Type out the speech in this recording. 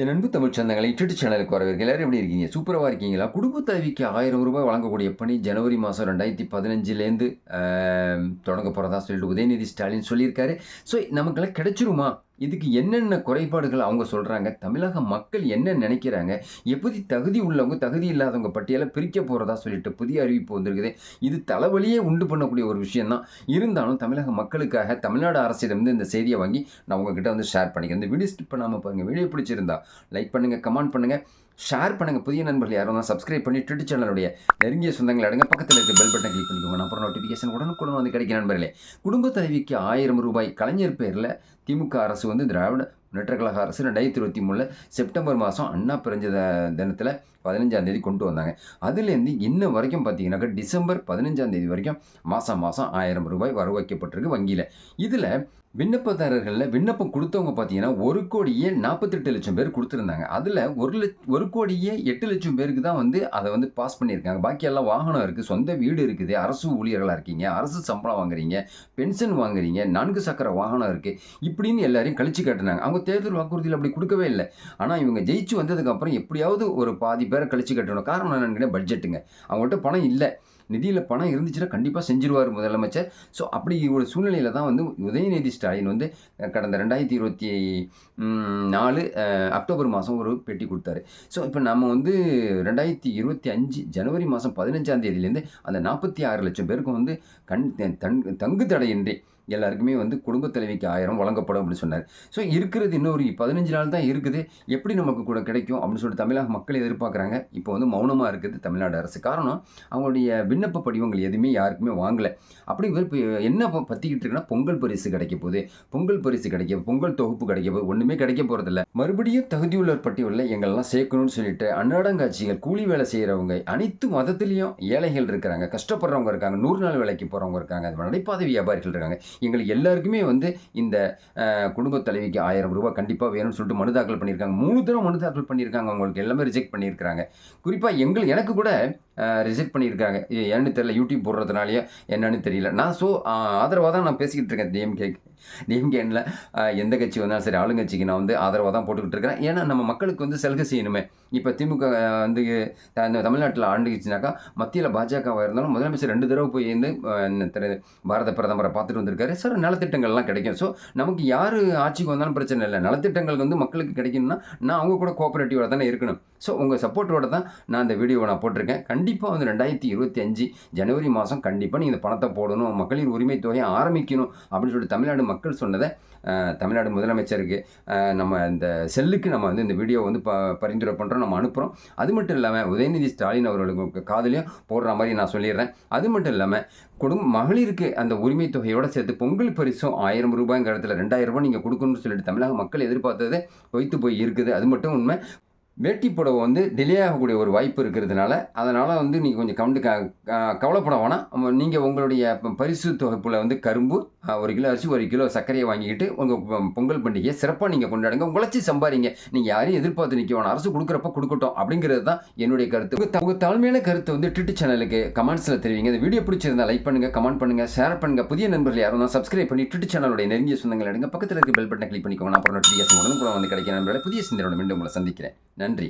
என் அன்பு தமிழ் சந்தங்களை யூடியூப் சேனலுக்கு வரவேற்க எல்லாரும் எப்படி இருக்கீங்க? சூப்பராக இருக்கீங்களா? குடும்ப தலைவிக்கு ஆயிரம் ரூபாய் வழங்கக்கூடிய பணி ஜனவரி மாதம் ரெண்டாயிரத்தி பதினஞ்சுலேருந்து தொடங்க போகிறதா சொல்லிட்டு உதயநிதி ஸ்டாலின் சொல்லியிருக்காரு. ஸோ நமக்கெல்லாம் கிடைச்சிருமா? இதுக்கு என்னென்ன குறைபாடுகள் அவங்க சொல்கிறாங்க தமிழக மக்கள் என்ன நினைக்கிறாங்க? எப்படி தகுதி உள்ளவங்க தகுதி இல்லாதவங்க பட்டியலை பிரிக்க போகிறதா சொல்லிட்டு புதிய அறிவிப்பு வந்திருக்குது. இது தலைவலியே உண்டு பண்ணக்கூடிய ஒரு விஷயந்தான் இருந்தாலும் தமிழக மக்களுக்காக தமிழ்நாடு அரசிடமிருந்து இந்த செய்தியை வாங்கி நான் உங்ககிட்ட வந்து ஷேர் பண்ணிக்கிறேன். இந்த வீடியோ ஸ்கிப் பண்ணாமல் பாருங்கள் வீடியோ பிடிச்சிருந்தா லைக் பண்ணுங்கள் கமெண்ட் பண்ணுங்கள் ஷேர் பண்ணுங்கள் புதிய நண்பர்கள் யாரும் தான் சப்ஸ்கிரைப் பண்ணி ட்விட்டர் சேனலுடைய நெருங்கிய சொந்தங்களை அடங்க பக்கத்தில் இருக்க பெல் பட்டன் கிளிக் பண்ணிக்கோங்க. அப்புறம் நோட்டிஃபிகேஷன் உடனுக்குடன் வந்து கிடைக்கும் நண்பர்களே. குடும்ப தலைவிக்கு ஆயிரம் ரூபாய். கலைஞர் பேரில் திமுக அரசு வந்து திராவிட முன்னேற்ற கழக அரசு ரெண்டாயிரத்தி இருபத்தி மூணில் செப்டம்பர் மாதம் அண்ணா பிறந்த தினத்தில் பதினஞ்சாம் தேதி கொண்டு வந்தாங்க. அதுலேருந்து இன்ன வரைக்கும் பார்த்தீங்கன்னாக்கா டிசம்பர் பதினஞ்சாம் தேதி வரைக்கும் மாதம் மாதம் ஆயிரம் ரூபாய் வர வைக்கப்பட்டிருக்கு வங்கியில். இதில் விண்ணப்பதாரர்களில் விண்ணப்பம் கொடுத்தவங்க பார்த்தீங்கன்னா ஒரு கோடியே நாற்பத்தெட்டு லட்சம் பேர் கொடுத்துருந்தாங்க. அதில் ஒரு லட்ச ஒரு கோடியே எட்டு லட்சம் பேருக்கு தான் வந்து அதை வந்து பாஸ் பண்ணியிருக்காங்க. பாக்கி எல்லாம் வாகனம் இருக்குது சொந்த வீடு இருக்குது அரசு ஊழியர்களாக இருக்கீங்க அரசு சம்பளம் வாங்குறீங்க பென்ஷன் வாங்குறீங்க நான்கு சக்கர வாகனம் இருக்குது இப்படின்னு எல்லாரையும் கழிச்சு கட்டினாங்க. அவங்க தேர்தல் வாக்குறுதியில் அப்படி கொடுக்கவே இல்லை. ஆனால் இவங்க ஜெயிச்சு வந்ததுக்கப்புறம் எப்படியாவது ஒரு பாதி பேரை கழிச்சு கட்டணும். காரணம் என்னன்னு பட்ஜெட்டுங்க அவங்கள்ட்ட பணம் இல்லை. நிதியில் பணம் இருந்துச்சுன்னா கண்டிப்பாக செஞ்சிருவார் முதலமைச்சர். ஸோ அப்படி ஒரு சூழ்நிலையில் தான் வந்து உதயநிதி ஸ்டாலின் வந்து கடந்த ரெண்டாயிரத்தி இருபத்தி நாலு அக்டோபர் மாதம் ஒரு பேட்டி கொடுத்தாரு. ஸோ இப்போ நம்ம வந்து ரெண்டாயிரத்தி இருபத்தி அஞ்சு ஜனவரி மாதம் பதினஞ்சாம் தேதியிலேருந்து அந்த நாற்பத்தி ஆறு லட்சம் பேருக்கு வந்து கண் தன் தங்கு தடையின்றி எல்லாருக்குமே வந்து குடும்ப தலைவிக்கு ஆயிரம் வழங்கப்படும் அப்படின்னு சொன்னார். ஸோ இருக்கிறது இன்னொரு பதினஞ்சு நாள் தான் இருக்குது. எப்படி நமக்கு கூட கிடைக்கும் அப்படின்னு சொல்லிட்டு தமிழக மக்கள் எதிர்பார்க்குறாங்க. இப்போ வந்து மௌனமாக இருக்குது தமிழ்நாடு அரசு. காரணம் அவங்களுடைய விண்ணப்ப படிவங்கள் எதுவுமே யாருக்குமே வாங்கலை. அப்படி இப்போ என்ன பற்றிக்கிட்டு இருக்குன்னா பொங்கல் பரிசு கிடைக்க போகுது. பொங்கல் பரிசு கிடைக்க பொங்கல் தொகுப்பு கிடைக்க போகுது. ஒன்றுமே கிடைக்க போகிறதில்ல மறுபடியும் தகுதியுள்ளர் பட்டியலில் எங்கெல்லாம் சேர்க்கணும்னு சொல்லிட்டு அன்னாடங்காட்சிகள் கூலி வேலை செய்கிறவங்க அனைத்து மதத்துலேயும் ஏழைகள் இருக்கிறாங்க. கஷ்டப்படுறவங்க இருக்காங்க. நூறு நாள் வேலைக்கு போகிறவங்க இருக்காங்க. நடைபாதை வியாபாரிகள் இருக்காங்க. எங்களுக்கு எல்லாருக்குமே வந்து இந்த குடும்ப தலைவிக்கு ஆயிரம் ரூபாய் கண்டிப்பாக வேணும்னு சொல்லிட்டு மனு தாக்கல் பண்ணியிருக்காங்க. மூணு தடவை மனு தாக்கல் பண்ணியிருக்காங்க. அவங்களுக்கு எல்லாமே ரிஜெக்ட் பண்ணியிருக்கிறாங்க. குறிப்பாக எங்கள் எனக்கு கூட ரிஜெக்ட் பண்ணியிருக்காங்க. ஏன்னு தெரியல யூடியூப் போடுறதுனாலயே என்னன்னு தெரியல. நான் ஸோ ஆதரவாக தான் நான் பேசிக்கிட்டு இருக்கேன் டிஎம்கே டிஎம்கேனில் எந்த கட்சி வந்தாலும் சரி ஆளுங்கட்சிக்கு நான் வந்து ஆதரவாக தான் போட்டுக்கிட்டு இருக்கிறேன். ஏன்னா நம்ம மக்களுக்கு வந்து சலுகை செய்யணுமே. இப்போ திமுக வந்து த- இந்த தமிழ்நாட்டில் ஆண்டுச்சுனாக்கா மத்தியில் பாஜகவாக இருந்தாலும் முதலமைச்சர் ரெண்டு தடவை போய் வந்து பாரத பிரதமரை பார்த்துட்டு வந்திருக்காரு. சார் நலத்திட்டங்கள்லாம் கிடைக்கும். ஸோ நமக்கு யார் ஆட்சிக்கு வந்தாலும் பிரச்சனை இல்லை. நலத்திட்டங்கள் வந்து மக்களுக்கு கிடைக்கணும்னா நான் அவங்க கூட கோஆப்ரேட்டிவாக தானே இருக்கணும். ஸோ உங்கள் சப்போர்ட்டோட தான் நான் இந்த வீடியோவை நான் போட்டிருக்கேன். கண்டிப்பாக கண்டிப்பாக வந்து ரெண்டாயிரத்தி இருபத்தி அஞ்சு ஜனவரி மாதம் கண்டிப்பாக நீங்கள் இந்த பணத்தை போடணும் மகளிர் உரிமை தொகையை ஆரம்பிக்கணும் அப்படின்னு சொல்லிட்டு தமிழ்நாடு மக்கள் சொன்னதை தமிழ்நாடு முதலமைச்சருக்கு நம்ம இந்த செல்லுக்கு நம்ம வந்து இந்த வீடியோ வந்து ப பரிந்துரை பண்ணுறோம் நம்ம அனுப்புகிறோம் அது மட்டும் இல்லாமல் உதயநிதி ஸ்டாலின் அவர்களுக்கு காதலையும் போடுற மாதிரி நான் சொல்லிடுறேன். அது மட்டும் இல்லாமல் குடும்ப மகளிருக்கு அந்த உரிமை தொகையோடு சேர்த்து பொங்கல் பரிசும் ஆயிரம் ரூபாய்ங்கிற இடத்துல ரெண்டாயிரம் ரூபாய் நீங்கள் கொடுக்கணும்னு சொல்லிட்டு தமிழக மக்கள் எதிர்பார்த்தது பொய்த்து போய் இருக்குது. அது மட்டும் உண்மை. வேட்டி புடவை வந்து டிலே ஆகக்கூடிய ஒரு வாய்ப்பு இருக்கிறதுனால அதனால் வந்து நீங்கள் கொஞ்சம் கவுண்டு க கவலைப்பட வேணாம். நீங்கள் உங்களுடைய பரிசு தொகுப்பில் வந்து கரும்பு ஒரு கிலோ அரிசி ஒரு கிலோ சர்க்கரையை வாங்கிக்கிட்டு உங்கள் பொங்கல் பண்டிகையை சிறப்பாக நீங்கள் கொண்டாடுங்க. உழைச்சி சம்பாதிங்க நீங்கள் யாரையும் எதிர்பார்த்து நிற்க வேணாம். அரசு கொடுக்குறப்ப கொடுக்கட்டும் அப்படிங்கிறது தான் என்னுடைய கருத்து. உங்கள் தாழ்மையான கருத்தை வந்து ட்விட்டர் சேனலுக்கு கமெண்ட்ஸில் தெரிவிங்க. இந்த வீடியோ பிடிச்சிருந்தா லைக் பண்ணுங்கள் கமெண்ட் பண்ணுங்கள் ஷேர் பண்ணுங்கள் புதிய நண்பர்கள் யாரும் தான் சப்ஸ்கிரைப் பண்ணி ட்விட்டர் சேனலுடைய நெருங்கிய சொந்தங்கள் எடுங்க. பக்கத்தில் இருக்க பெல் பட்டனை கிளிக் பண்ணிக்கோங்க. நான் அப்புறம் நோட்டிஃபிகேஷன் உடனே கூட வந்து கிடைக்கிற நண்பர்களை புதிய சிந்தனையோட மீண்டும் உங்களை சந்திக்கிறேன். நன்றி.